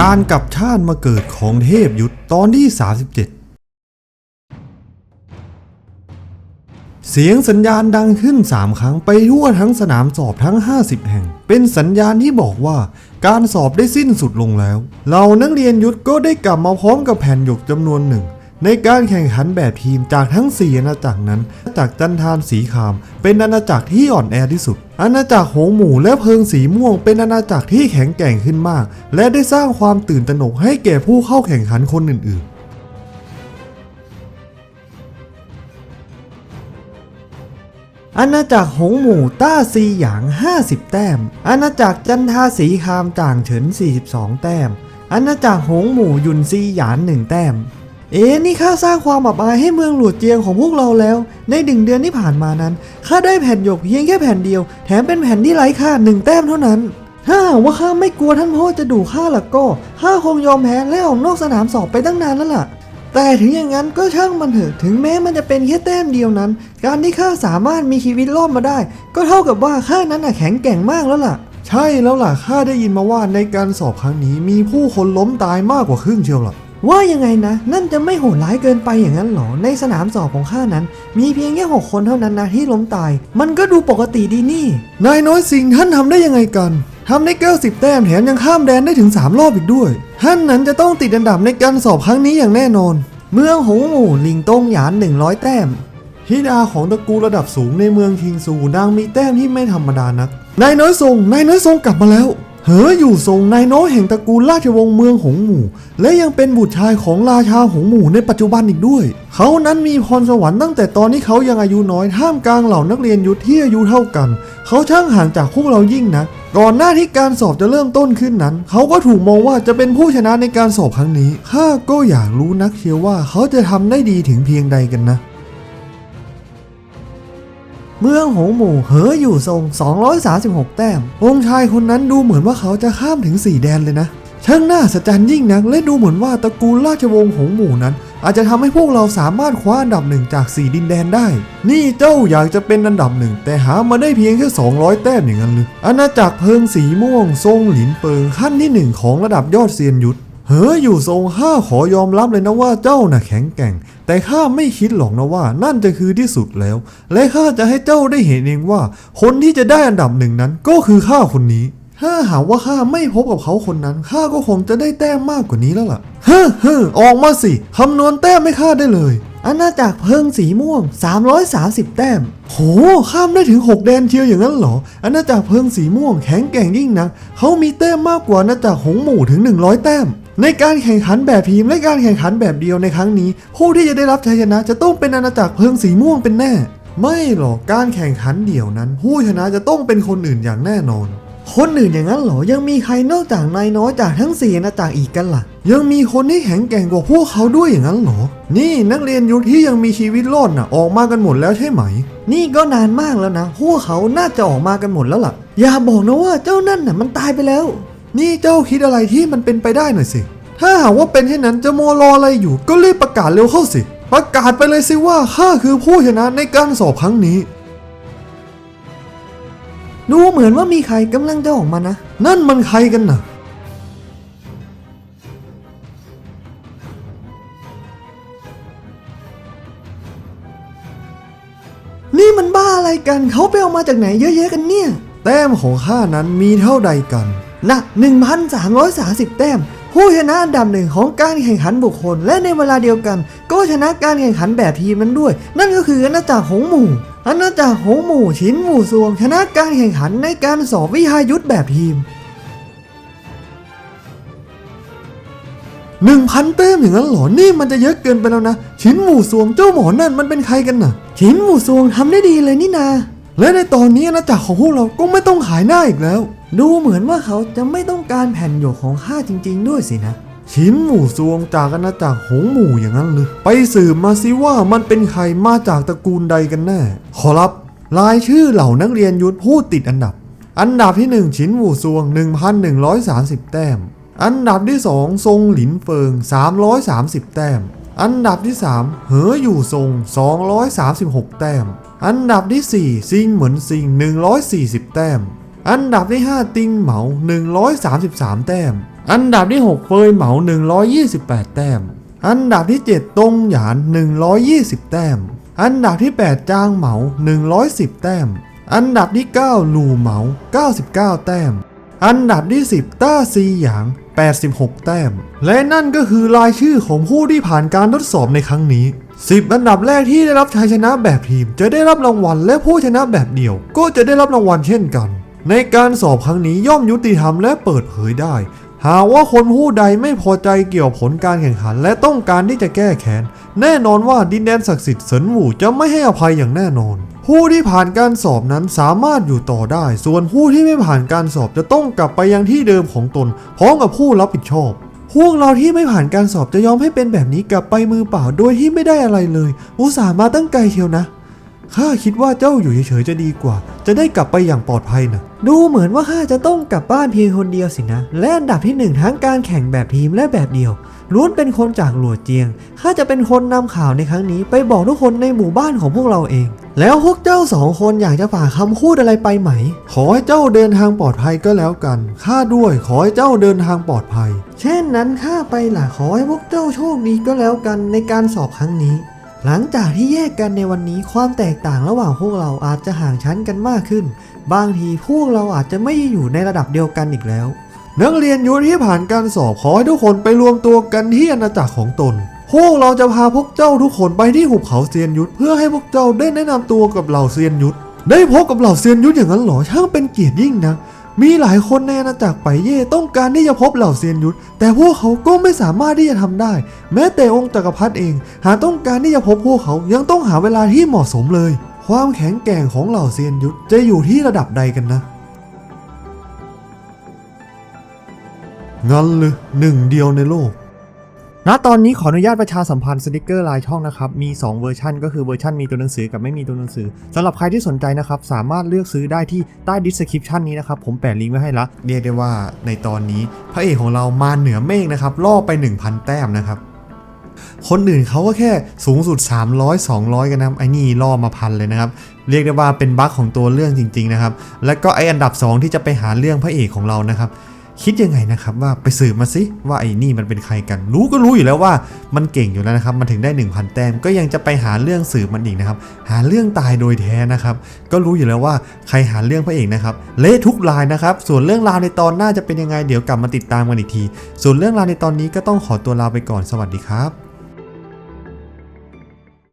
การกลับชาติมาเกิดของเทพยุทธตอนที่ 37 เสียงสัญญาณดังขึ้น 3 ครั้งไปทั่วทั้งสนามสอบทั้ง 50 แห่ง เป็นสัญญาณที่บอกว่า การสอบได้สิ้นสุดลงแล้วเรานักเรียนยุทธก็ได้กลับมาพร้อมกับแผ่นหยกจำนวนหนึ่ง ในการแข่งขันแบบทีมจากทั้ง 4 อาณาจักรนั้นอาณาจักรจันทานสีขาม เป็นอาณาจักรที่อ่อนแอที่สุด อาณาจักรหงหมู่และเพิงสีม่วง เป็นอาณาจักรที่แข็งแกร่งขึ้นมาก และได้สร้างความตื่นตระหนกให้แก่ผู้เข้าแข่งขันคนอื่น ๆอาณาจักรหงหมู่ต้าซีหยาง 50 แต้ม อาณาจักรจันทาสีคามจ่างเฉิน 42 แต้ม อาณาจักรหงหมู่ยุนซีหยาน 1 แต้ม เอ๊ะนี่ข้าสร้างความอับอายให้เมืองหลวดเจียงของพวกเราแล้ว ในหนึ่งเดือนที่ผ่านมานั้นข้าได้แผ่นหยกเพียงแค่แผ่นเดียว แถมเป็นแผ่นที่ไร้ค่าหนึ่งแต้มเท่านั้น ถ้าหากว่าข้าไม่กลัวท่านพ่อจะดุข้าล่ะก็ข้าคงยอมแพ้และออกนอกสนามสอบไปตั้งนานแล้วล่ะ แต่ถึงอย่างนั้นก็ช่างมันเถอะถึงแม้มันจะเป็นแค่แต้มเดียวนั้น การที่ข้าสามารถมีชีวิตรอดมาได้ ก็เท่ากับว่าข้านั้นน่ะแข็งแกร่งมากแล้วล่ะ ใช่แล้วล่ะข้าได้ยินมาว่าในการสอบครั้งนี้มีผู้คนล้มตายมากกว่าครึ่งเชียวล่ะ ว่ายังไงนะ นั่นจะไม่โหดร้ายเกินไปอย่างนั้นหรอ ในสนามสอบของข้านั้น มีเพียงแค่หกคนเท่านั้นนะที่ล้มตาย มันก็ดูปกติดีนี่ นายน้อยสิงท่านทำได้ยังไงกันทำได้90แต้มแถมยังข้ามแดนได้ถึง 3 รอบอีกด้วย ท่านนั้นจะต้องติดอันดับในการสอบครั้งนี้อย่างแน่นอน เมืองหงอู่ลิงตงหยาน 100 แต้มธิดาของตระกูลระดับสูงในเมืองทิงซูนางมีแต้มที่ไม่ธรรมดานัก นายน้อยทรงนายน้อยทรงกลับมาแล้ว เหออยู่ทรงนายน้อยแห่งตระกูลราชวงศ์เมืองหงหมู่ และยังเป็นบุตรชายของราชาหงหมู่ในปัจจุบันอีกด้วย เขานั้นมีพรสวรรค์ตั้งแต่ตอนที่เขายังอายุน้อยท่ามกลางเหล่านักเรียนยุทธที่อายุเท่ากัน เขาช่างห่างจากพวกเรายิ่งนักก่อนหน้าที่การสอบจะเริ่มต้นขึ้นนั้น เขาก็ถูกมองว่าจะเป็นผู้ชนะในการสอบครั้งนี้ข้าก็อยากรู้นักเชียวว่าเขาจะทำได้ดีถึงเพียงใดกันนะ เมืองหงหมู่เหออยู่ทรง 236 แต้ม องค์ชายคนนั้นดูเหมือนว่าเขาจะข้ามถึง 4 แดนเลยนะช่างน่าสะใจยิ่งนักและดูเหมือนว่าตระกูลราชวงศ์หงหมู่นั้น อาจจะทำให้พวกเราสามารถคว้าอันดับหนึ่งจาก 4 ดินแดนได้ นี่เจ้าอยากจะเป็นอันดับหนึ่งแต่หามาได้เพียงแค่ 200 แต้มอย่างนั้นหรืออาณาจักรเพิงสีม่วง ทรงหลินเปิงขั้นที่หนึ่งของระดับยอดเซียนยุทธ เฮ้ออยู่ทรงข้าขอยอมรับเลยนะว่าเจ้าน่ะแข็งแกร่ง แต่ข้าไม่คิดหรอกนะว่า นั่นจะคือที่สุดแล้ว และข้าจะให้เจ้าได้เห็นเองว่า คนที่จะได้อันดับหนึ่งนั้นก็คือข้าคนนี้ ถ้าหากว่าข้าไม่พบกับเขาคนนั้นข้าก็คงจะได้แต้มมากกว่านี้แล้วล่ะเฮ้อเฮ้อออกมาสิคำนวณแต้มให้ข้าได้เลย อาณาจักรเพิงสีม่วง 330 แต้ม โห ข้ามได้ถึง 6 แดนเชียวอย่างนั้นเหรอ อาณาจักรเพิงสีม่วงแข็งแกร่งยิ่งนะเขามีแต้มมากกว่าอาณาจักรหงหมู่ถึง 100 แต้ม ในการแข่งขันแบบทีมและการแข่งขันแบบเดียวในครั้งนี้ ผู้ที่จะได้รับชัยชนะจะต้องเป็นอาณาจักรเพิงสีม่วงเป็นแน่ ไม่หรอก การแข่งขันเดี่ยวนั้น ผู้ชนะจะต้องเป็นคนอื่นอย่างแน่นอน คนอื่นอย่างนั้นเหรอ ยังมีใครนอกจากนายน้อยจากทั้งสี่อาณาจักรอีกกันล่ะ ยังมีคนที่แข็งแกร่งกว่าพวกเขาด้วยอย่างนั้นเหรอ นี่นักเรียนยุทธที่ยังมีชีวิตรอดน่ะ ออกมากันหมดแล้วใช่ไหม นี่ก็นานมากแล้วนะ พวกเขาน่าจะออกมากันหมดแล้วล่ะ อย่าบอกนะว่าเจ้านั่นน่ะมันตายไปแล้ว นี่เจ้าคิดอะไรที่มันเป็นไปได้หน่อยสิ ถ้าหากว่าเป็นเช่นนั้นจะมัวรออะไรอยู่ ก็รีบประกาศเร็วเข้าสิ ประกาศไปเลยสิว่าข้าคือผู้ชนะในการสอบครั้งนี้ ดูเหมือนว่ามีใครกำลังจะออกมานะ นั่นมันใครกันน่ะนี่มันบ้าอะไรกันเขาไปเอามาจากไหนเยอะแยะกันเนี่ย แต้มของข้านั้นมีเท่าใดกันนะ1,330 แต้ม ผู้ชนะอันดับหนึ่งของการแข่งขันบุคคล และในเวลาเดียวกัน ก็ชนะการแข่งขันแบบทีมนั้นด้วย นั่นก็คืออาณาจักรหงหมู่ อาณาจักรหงหมู่ชินหมู่ซวงชนะการแข่งขันในการสอบวิทยายุทธแบบทีมหนึ่งพันแต้มอย่างนั้นเหรอ นี่มันจะเยอะเกินไปแล้วนะ ชินหมู่ซวงเจ้าหมอนั่นมันเป็นใครกันน่ะ ชินหมู่ซวงทำได้ดีเลยนี่นา และในตอนนี้อาณาจักรของพวกเราก็ไม่ต้องขายหน้าอีกแล้ว ดูเหมือนว่าเขาจะไม่ต้องการแผ่นหยกของข้าจริง ๆ ด้วยสินะ ชินหมู่ซวงจากอาณาจักรหงหมู่อย่างนั้นเลยไปสืบมาสิว่ามันเป็นใครมาจากตระกูลใดกันแน่ ขอรับรายชื่อเหล่านักเรียนยุทธผู้ติดอันดับ อันดับที่ 1 ชินหมู่ซวง 1,130 แต้ม อันดับที่ 2 ทรงหลินเฟิง 330 แต้ม อันดับที่ 3 เหออยู่ทรง 236 แต้ม อันดับที่ 4 ซิงเหมือนซิง 140 แต้ม อันดับที่ 5 ติงเหมา 133 แต้ม อันดับที่ 6 เฟยเหมา 128 แต้ม อันดับที่ 7 ตงหยาน 120 แต้ม อันดับที่ 8 จางเหมา 110 แต้ม อันดับที่ 9 หลู่เหมา 99 แต้ม อันดับที่ 10 ต้าซีหยาง 86 แต้ม และนั่นก็คือรายชื่อของผู้ที่ผ่านการทดสอบในครั้งนี้ 10 อันดับแรกที่ได้รับชัยชนะแบบทีม จะได้รับรางวัลและผู้ชนะแบบเดี่ยว ก็จะได้รับรางวัลเช่นกัน ในการสอบครั้งนี้ย่อมยุติธรรมและเปิดเผยได้ หากว่าคนผู้ใดไม่พอใจเกี่ยวผลการแข่งขัน และต้องการที่จะแก้แค้น แน่นอนว่าดินแดนศักดิ์สิทธิ์เซินหวูจะไม่ให้อภัยอย่างแน่นอน ผู้ที่ผ่านการสอบนั้นสามารถอยู่ต่อได้ ส่วนผู้ที่ไม่ผ่านการสอบจะต้องกลับไปยังที่เดิมของตน พร้อมกับผู้รับผิดชอบพวกเราที่ไม่ผ่านการสอบจะยอมให้เป็นแบบนี้กลับไปมือเปล่าโดยที่ไม่ได้อะไรเลย อุตส่าห์มาตั้งไกลเชียวนะ ข้าคิดว่าเจ้าอยู่เฉยๆจะดีกว่า จะได้กลับไปอย่างปลอดภัยนะดูเหมือนว่าข้าจะต้องกลับบ้านเพียงคนเดียวสินะ และอันดับที่หนึ่งทั้งการแข่งแบบทีมและแบบเดียวล้วนเป็นคนจากหลัวเจียง ข้าจะเป็นคนนำข่าวในครั้งนี้ ไปบอกทุกคนในหมู่บ้านของพวกเราเอง แล้วพวกเจ้าสองคนอยากจะฝากคำพูดอะไรไปไหม ขอให้เจ้าเดินทางปลอดภัยก็แล้วกัน ข้าด้วยขอให้เจ้าเดินทางปลอดภัย เช่นนั้นข้าไปล่ะขอให้พวกเจ้าโชคดีก็แล้วกันในการสอบครั้งนี้ หลังจากที่แยกกันในวันนี้ความแตกต่างระหว่างพวกเราอาจจะห่างชั้นกันมากขึ้น บางทีพวกเราอาจจะไม่อยู่ในระดับเดียวกันอีกแล้ว นักเรียนยุทธที่ผ่านการสอบขอให้ทุกคนไปรวมตัวกันที่อาณาจักรของตน พวกเราจะพาพวกเจ้าทุกคนไปที่หุบเขาเซียนยุทธเพื่อให้พวกเจ้าได้แนะนำตัวกับเหล่าเซียนยุทธได้พบกับเหล่าเซียนยุทธอย่างนั้นหรอช่างเป็นเกียรติยิ่งนะ มีหลายคนในอาณาจักรไปเย่ต้องการที่จะพบเหล่าเซียนยุทธแต่พวกเขาก็ไม่สามารถที่จะทำได้ แม้แต่องค์จักรพรรดิเอง หากต้องการที่จะพบพวกเขายังต้องหาเวลาที่เหมาะสมเลย ความแข็งแกร่งของเหล่าเซียนยุทธจะอยู่ที่ระดับใดกันนะงั้นเลยหนึ่งเดียวในโลก ณตอนนี้ขออนุญาตประชาสัมพันธ์สติกเกอร์ลายช่องนะครับ มี 2 เวอร์ชันก็คือเวอร์ชันมีตัวหนังสือกับไม่มีตัวหนังสือสำหรับใครที่สนใจนะครับ สามารถเลือกซื้อได้ที่ใต้ดิสคริปชันนี้นะครับ ผมแปะลิงก์ไว้ให้ละเรียกได้ว่าในตอนนี้ พระเอกของเรามาเหนือเมฆนะครับล่อไป 1,000 แต้มนะครับ คนอื่นเขาก็แค่สูงสุด 300 200 กันนะไอ้นี่ล่อมาพันเลยนะครับเรียกได้ว่าเป็นบั๊กของตัวเรื่องจริง ๆนะครับ แล้วก็ไออันดับ 2 ที่จะไปหาเรื่องพระเอกของเรานะครับ คิดยังไงนะครับว่าไปสืบมาสิว่าไอ้นี่มันเป็นใครกัน รู้ก็รู้อยู่แล้วว่ามันเก่งอยู่แล้วนะครับ มันถึงได้ 1,000 แต้มก็ยังจะไปหาเรื่องสืบมันอีกนะครับ หาเรื่องตายโดยแท้นะครับ ก็รู้อยู่แล้วว่าใครหาเรื่องพระเอกนะครับเละทุกรายนะครับ ส่วนเรื่องราวในตอนหน้าจะเป็นยังไงเดี๋ยวกลับมาติดตามกันอีกที ส่วนเรื่องราวในตอนนี้ก็ต้องขอตัวลาไปก่อนสวัสดีครับ